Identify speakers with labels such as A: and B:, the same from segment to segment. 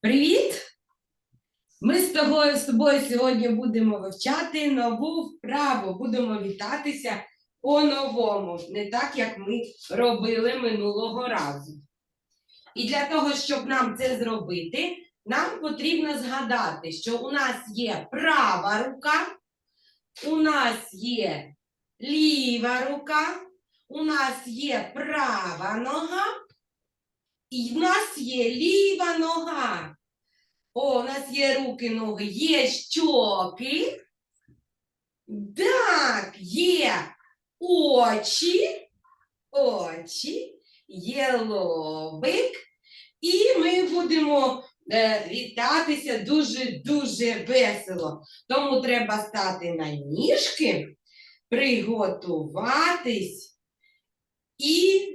A: Привіт! Ми з тобою, з тобою сьогодні будемо вивчати нову вправу. Будемо вітатися по-новому, не так, як ми робили минулого разу. І для того, щоб нам це зробити, нам потрібно згадати, що у нас є права рука, у нас є ліва рука, у нас є права нога, і в нас є ліва нога. О, у нас є руки, ноги, є щоки. Так, є очі, очі, є лобик. І ми будемо е, вітатися дуже-дуже весело. Тому треба стати на ніжки, приготуватись і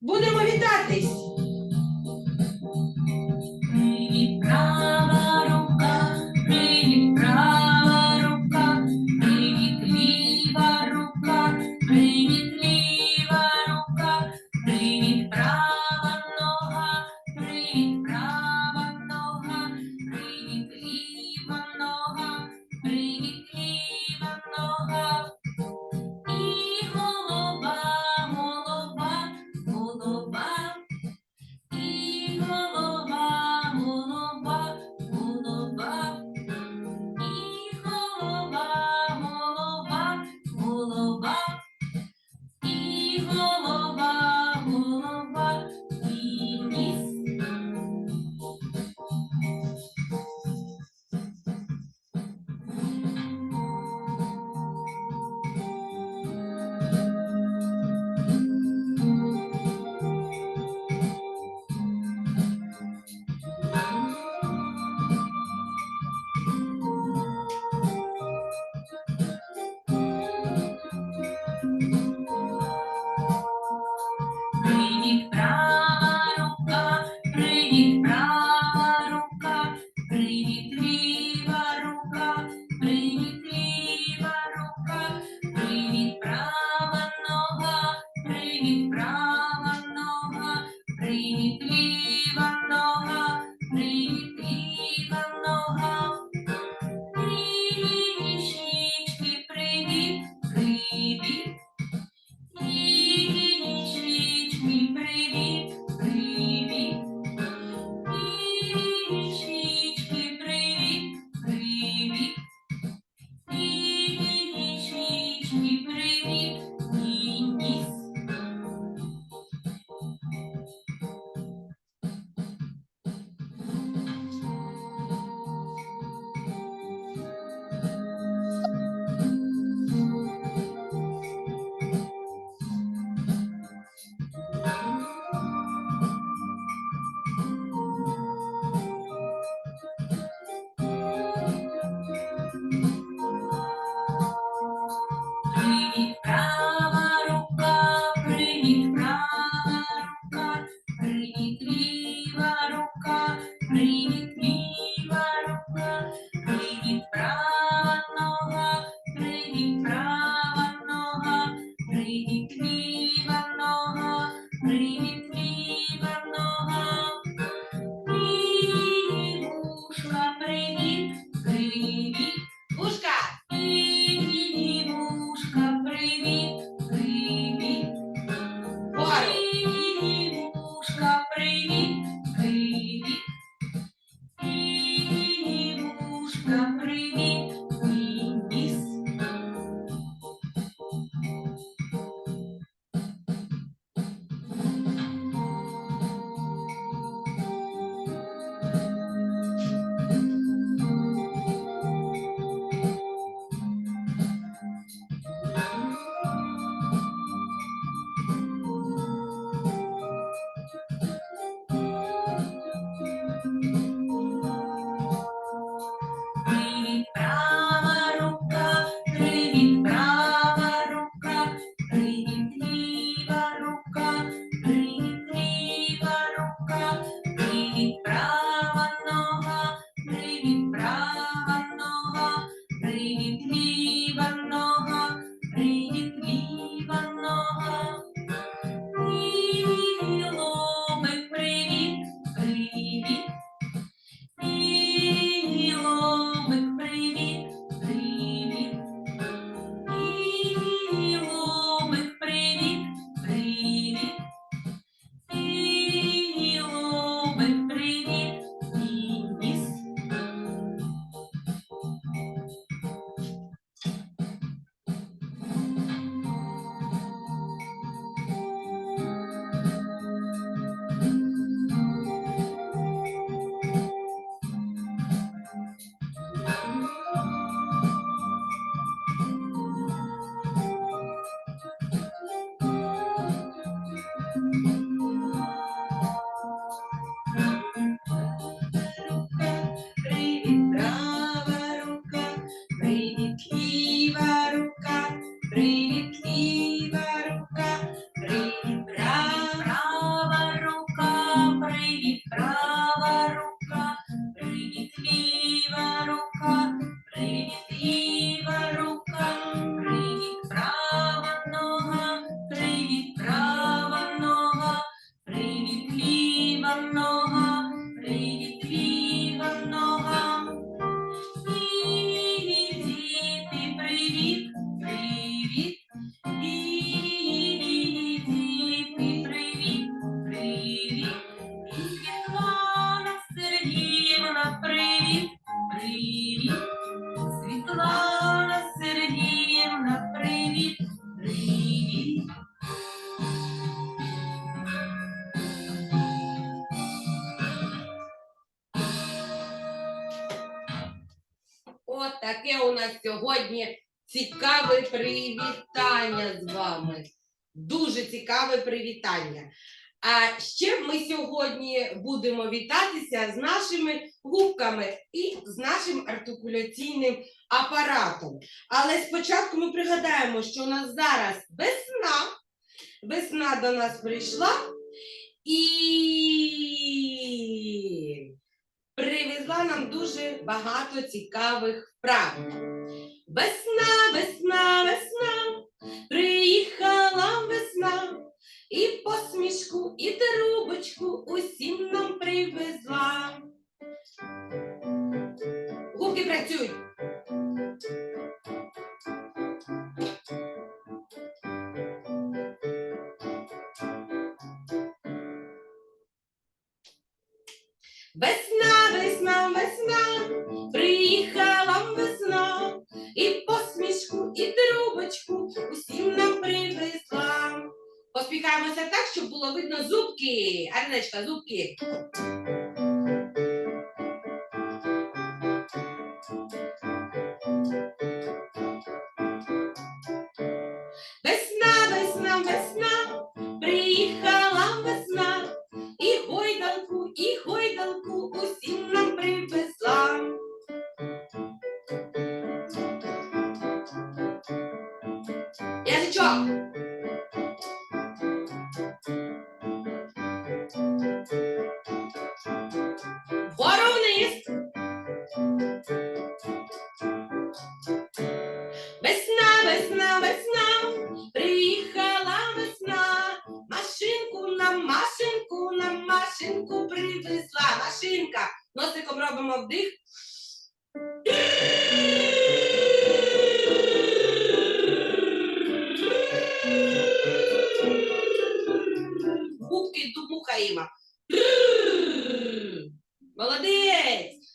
A: будемо вітатись.
B: Таке у нас сьогодні цікаве привітання з вами. Дуже цікаве привітання. А ще ми сьогодні будемо вітатися з нашими губками і з нашим артикуляційним апаратом. Але спочатку ми пригадаємо, що у нас зараз весна. Весна до нас прийшла і нам дуже багато цікавих вправ. Весна, весна, весна, приїхала весна, і посмішку, і трубочку усім нам привезла. Губки працюють. Весна, весна, весна, приїхала весна, і посмішку, і трубочку усім нам привезла. Поспіхаємося так, щоб було видно зубки. Арнечка, зубки. Машинку привезла. Машинка. Носиком робимо вдих. Губки дмухаємо. Молодець!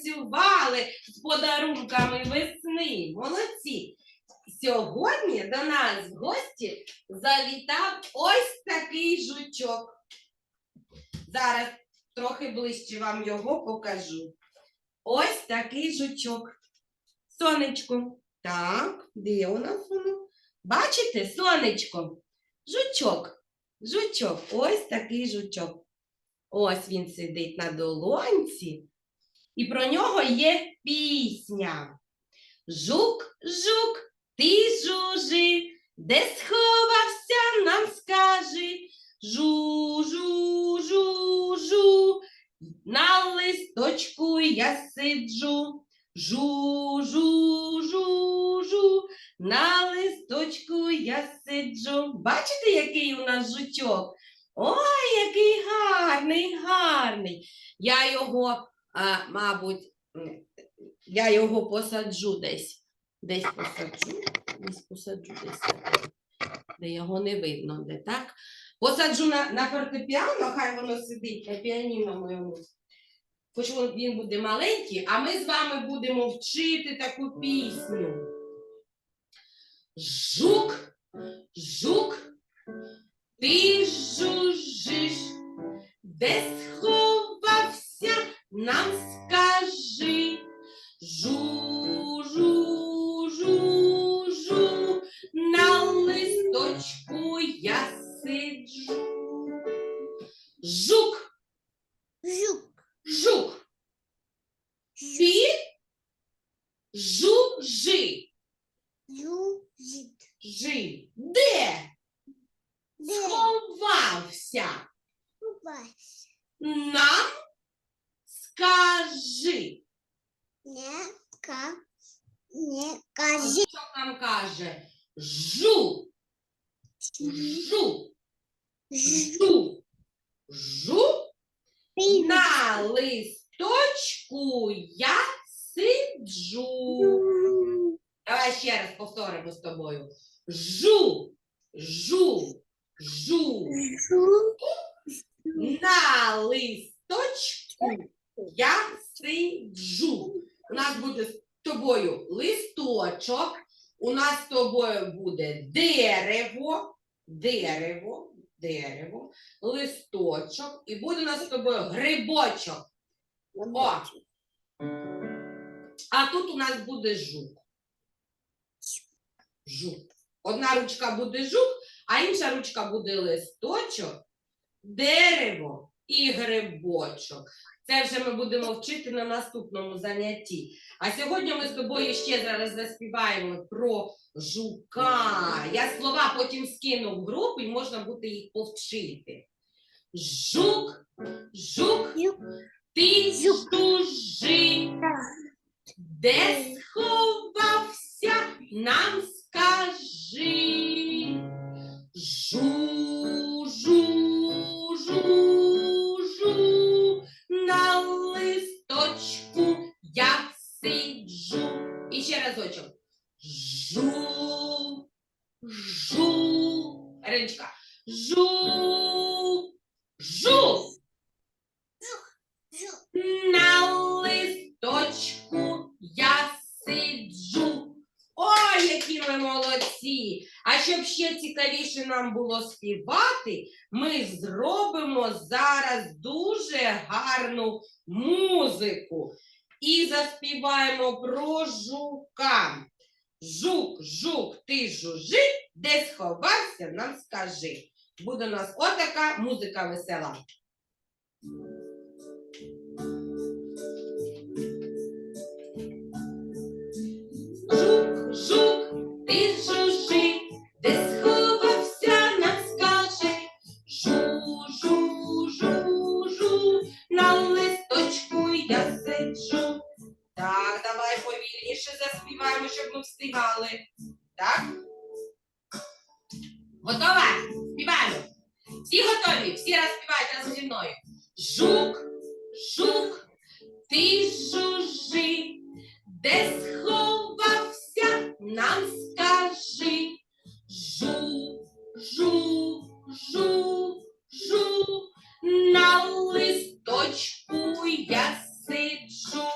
B: Попрацювали з подарунками весни. Молодці! Сьогодні до нас в гості завітав ось такий жучок. Зараз трохи ближче вам його покажу. Ось такий жучок. Сонечко. Так, де у нас воно? Бачите, сонечко? Жучок. Жучок. Ось такий жучок. Ось він сидить на долонці. І про нього є пісня. Жук, жук, ти жужи, де сховався, нам скажи. Жу, жу, жу, жу, на листочку я сиджу. Жу, жу, жу, жу, на листочку я сиджу. Бачите, який у нас жучок? Ой, який гарний, гарний. Я його, а, мабуть, я його посаджу десь. Десь посаджу, десь посаджу десь, де його не видно, де так. Посаджу на, на фортепіано, хай воно сидить на піаніно моєму. Хоч він- буде маленький, а ми з вами будемо вчити таку пісню. Жук, жук, ти жужжиш, де сховався, нам скажи.
C: не ка, не кажи,
B: Що нам каже? Жу, жу, жу, жу, на листочку я сиджу. Давай ще раз повторимо з тобою. Жу, жу, жу, на листочку я сиджу. нас буде з тобою листочок, у нас з тобою буде дерево, дерево, дерево, листочок, і буде у нас з тобою грибочок. О! А тут у нас буде жук. Жук. Одна ручка буде жук, а інша ручка буде листочок, дерево і грибочок. Це вже ми будемо вчити на наступному занятті. А сьогодні ми з тобою ще зараз заспіваємо про жука. Я слова потім скину в групу і можна буде їх повчити. Жук, жук, ти чужий, де сховався, нам скажи. Жу, жу, жу, сиджу. І ще разочок. Жу, жу, Ренечка, жу, жу. На листочку я сиджу. Ой, які ми молодці! А щоб ще цікавіше нам було співати, ми зробимо зараз дуже гарну музику і заспіваємо про жука. Жук, жук, ти жужи, де сховався, нам скажи. Буде у нас отака музика весела. Жук, жук, ти жужи, де сховався, повільніше заспіваємо, щоб ми встигали. Так? Готова? Співаємо. Всі готові? Всі розспівайте разом зі мною. Жук, жук, ти жужи, де сховався, нам скажи. Жу, жу, жу, жу, на листочку я сиджу.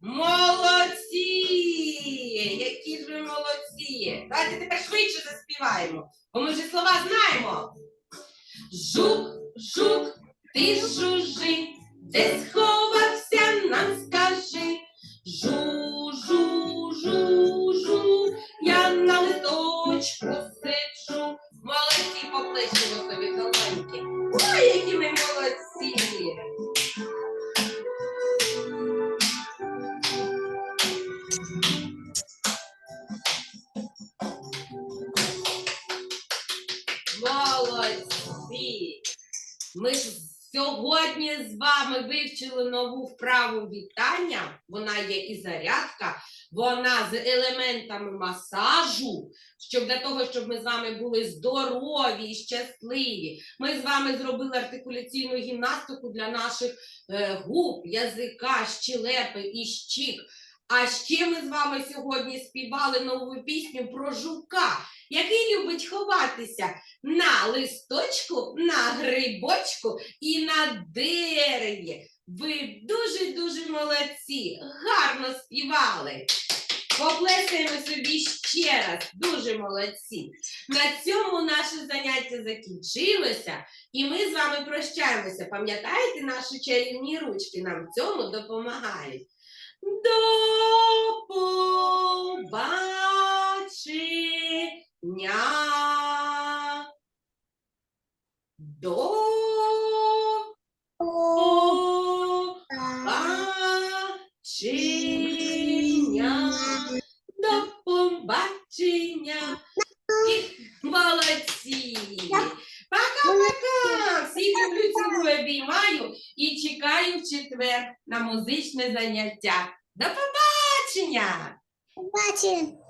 B: Молодці! Які ж ви молодці! Давайте тепер швидше заспіваємо, бо ми вже слова знаємо. Жук, жук, ти жужи, де сховався, нам скажи. Жу, Ми ж сьогодні з вами вивчили нову вправу вітання. Вона є і зарядка, вона з елементами масажу, щоб для того, щоб ми з вами були здорові і щасливі. Ми з вами зробили артикуляційну гімнастику для наших е, губ, язика, щелепи і щік. А ще ми з вами сьогодні співали нову пісню про жука, який любить ховатися на листочку, на грибочку і на дереві. Ви дуже-дуже молодці, гарно співали. Поплескаємо собі ще раз, дуже молодці. На цьому наше заняття закінчилося, і ми з вами прощаємося. Пам'ятаєте, наші чарівні ручки нам в цьому допомагають. До побачення. До побачення. До побачення. І Молодці. Пока-пока. Всі люблю, цілую, обіймаю і чекаю в четвер на музичне заняття. До побачення.
C: Побачимо.